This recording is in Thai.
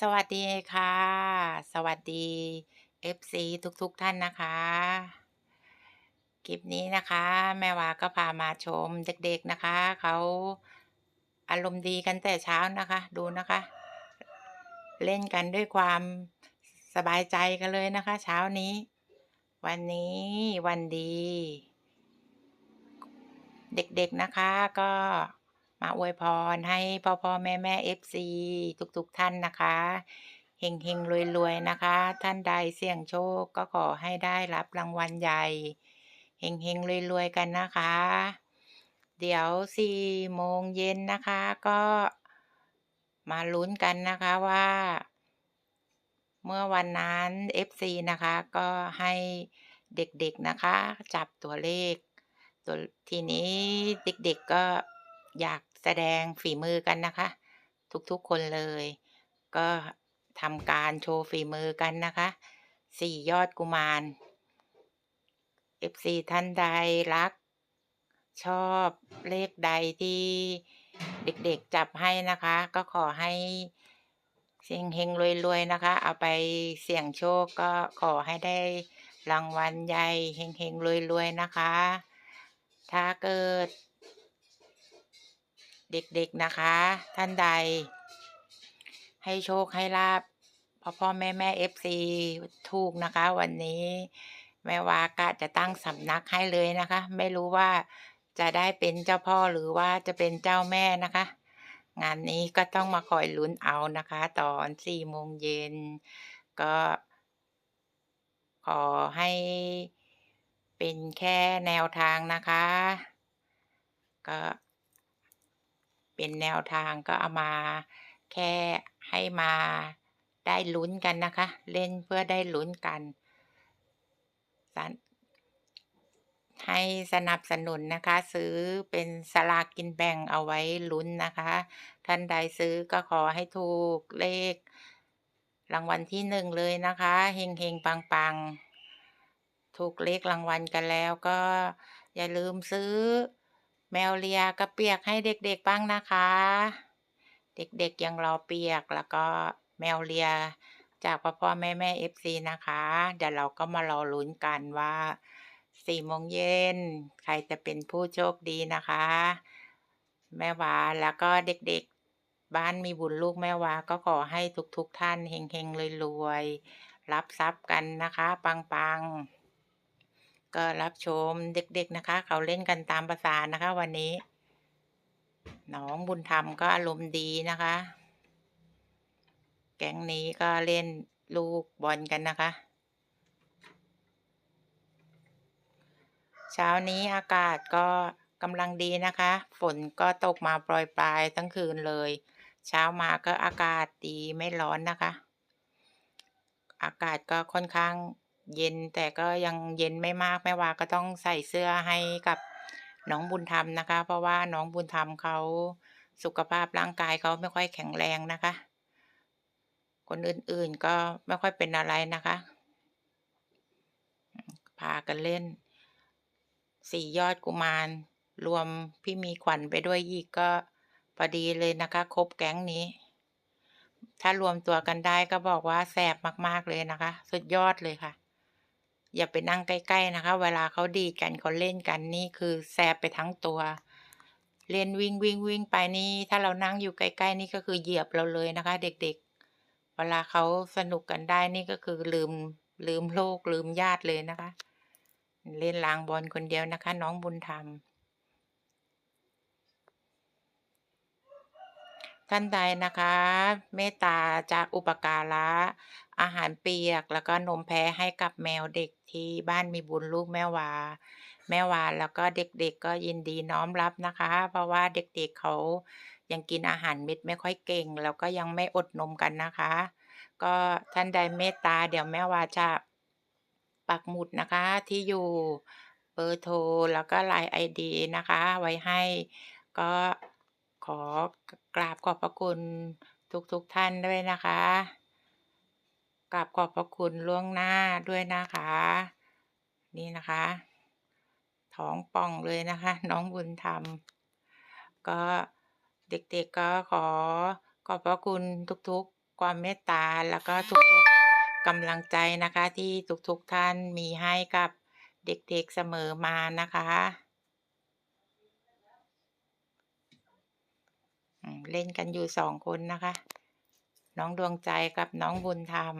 สวัสดีค่ะ สวัสดี FC ทุกๆท่านนะคะ คลิปนี้นะคะ แม่วาก็พามาชมเด็กๆนะคะ เขาอารมณ์ดีกันแต่เช้านะคะ ดูนะคะ เล่นกันด้วยความสบายใจกันเลยนะคะ เช้านี้ วันนี้วันดี เด็กๆนะคะก็ มาอวยพรให้พ่อๆแม่ๆ FC ทุกๆท่านนะคะเฮงๆรวยๆนะคะ ท่านใดเสี่ยงโชคก็ขอให้ได้รับรางวัลใหญ่เฮงๆรวยๆกันนะคะ เดี๋ยว4โมงเย็นนะคะก็มาลุ้นกันนะคะว่า เมื่อวันนั้น FC นะคะ ก็ให้เด็กๆนะคะ จับตัวเลข ตัวทีนี้เด็กๆก็ อยากแสดงฝีมือกันนะคะ ทุกๆคนเลย ก็ทำการโชว์ฝีมือกันนะคะ4ยอดกุมาร FC ท่านใดรัก ชอบเลขใดที่เด็กๆจับให้นะคะ ก็ขอให้เฮงรวยๆนะคะ เอาไปเสี่ยงโชคก็ขอให้ได้รางวัลใหญ่เฮงๆรวยๆนะคะ ถ้าเกิด เด็กๆนะคะ ท่านใด ให้โชคให้ลาภพ่อๆแม่ๆ FC ถูกนะคะ วันนี้ แม่วากะจะตั้งสำนักให้เลยนะคะ ไม่รู้ว่าจะได้เป็นเจ้าพ่อหรือว่าจะเป็นเจ้าแม่นะคะ งานนี้ก็ต้องมาคอยลุ้นเอานะคะ ตอน4โมงเย็นก็ ขอให้เป็นแค่แนวทางนะคะ ก็ เป็นแนวทางก็เอามาแค่ให้มาได้ลุ้นกันนะคะ เล่นเพื่อได้ลุ้นกัน ให้สนับสนุนนะคะ ซื้อเป็นสลากกินแบ่งเอาไว้ลุ้นนะคะ ท่านใดซื้อก็ขอให้ถูกเลข รางวัลที่1เลยนะคะเฮงๆปังๆถูกเลขรางวัลกันแล้วก็อย่าลืมซื้อ แมวเลียกระเปียกให้เด็กๆบ้างนะคะ เด็กๆยังรอเปียกแล้วก็แมวเลียจากพ่อๆแม่ๆ FC นะคะ เดี๋ยวเราก็มารอลุ้นกันว่า4โมงเย็นใครจะเป็นผู้โชคดีนะคะ แม่วาแล้วก็เด็กๆ บ้านมีบุญลูกแม่วาก็ขอให้ทุกๆท่านเฮงๆรวยๆรับทรัพย์กันนะคะ ปังๆ ก็รับชมเด็กๆนะคะ เขาเล่นกันตามประสานะคะ วันนี้น้องบุญธรรมก็อารมณ์ดีนะคะ แก๊งนี้ก็เล่นลูกบอลกันนะคะ เช้านี้อากาศก็กำลังดีนะคะ ฝนก็ตกมาโปรยปลายทั้งคืนเลย เช้ามาก็อากาศดีไม่ร้อนนะคะ อากาศก็ค่อนข้าง เย็นแต่ก็ยังเย็นไม่มากแม่วาก็ต้องใส่เสื้อให้กับน้องบุญธรรมนะคะ เพราะว่าน้องบุญธรรมเขาสุขภาพร่างกายเขาไม่ค่อยแข็งแรงนะคะ คนอื่นๆก็ไม่ค่อยเป็นอะไรนะคะ พากันเล่น4ยอดกุมาร รวมพี่มีขวัญไปด้วยอีกก็พอดีเลยนะคะครบแก๊งนี้ ถ้ารวมตัวกันได้ก็บอกว่าแซ่บมากๆเลยนะคะ สุดยอดเลยค่ะ อย่าไปนั่งใกล้ๆนะคะ เวลาเขาดีกันเขาเล่นกันนี่คือแซบไปทั้งตัว เล่นวิ่งวิ่งวิ่งไปนี่ถ้าเรานั่งอยู่ใกล้ๆนี่ก็คือเหยียบเราเลยนะคะ เด็กๆ เวลาเขาสนุกกันได้นี่ก็คือลืมลืมโลกลืมญาติเลยนะคะ เล่นลางบอลคนเดียวนะคะ น้องบุญธรรม ท่านใดนะคะ เมตตาจะอุปการะ อาหารเปียกแล้วก็นมแพะให้กับแมวเด็กที่บ้านมีบุญลูกแม่วา แม่วาแล้วก็เด็กๆก็ยินดีน้อมรับนะคะ เพราะว่าเด็กๆเขายังกินอาหารเม็ดไม่ค่อยเก่ง แล้วก็ยังไม่อดนมกันนะคะ ก็ท่านใดเมตตาเดี๋ยวแม่วาจะปักหมุดนะคะที่อยู่เบอร์โทรแล้วก็ LINE ID นะคะ ไว้ให้ก็ ขอกราบขอบพระคุณทุกๆท่านด้วยนะคะกราบขอบพระคุณล่วงหน้าด้วยนะคะ นี่นะคะท้องป่องเลยนะคะ น้องบุญธรรม ก็เด็กๆก็ขอขอบพระคุณทุกๆคความเมตตาแล้วก็ทุกๆกำลังใจนะคะ ที่ทุกๆท่านมีให้กับเด็กๆเสมอมานะคะ อืม เล่นกันอยู่สองคนนะคะ น้องดวงใจกับน้องบุญธรรม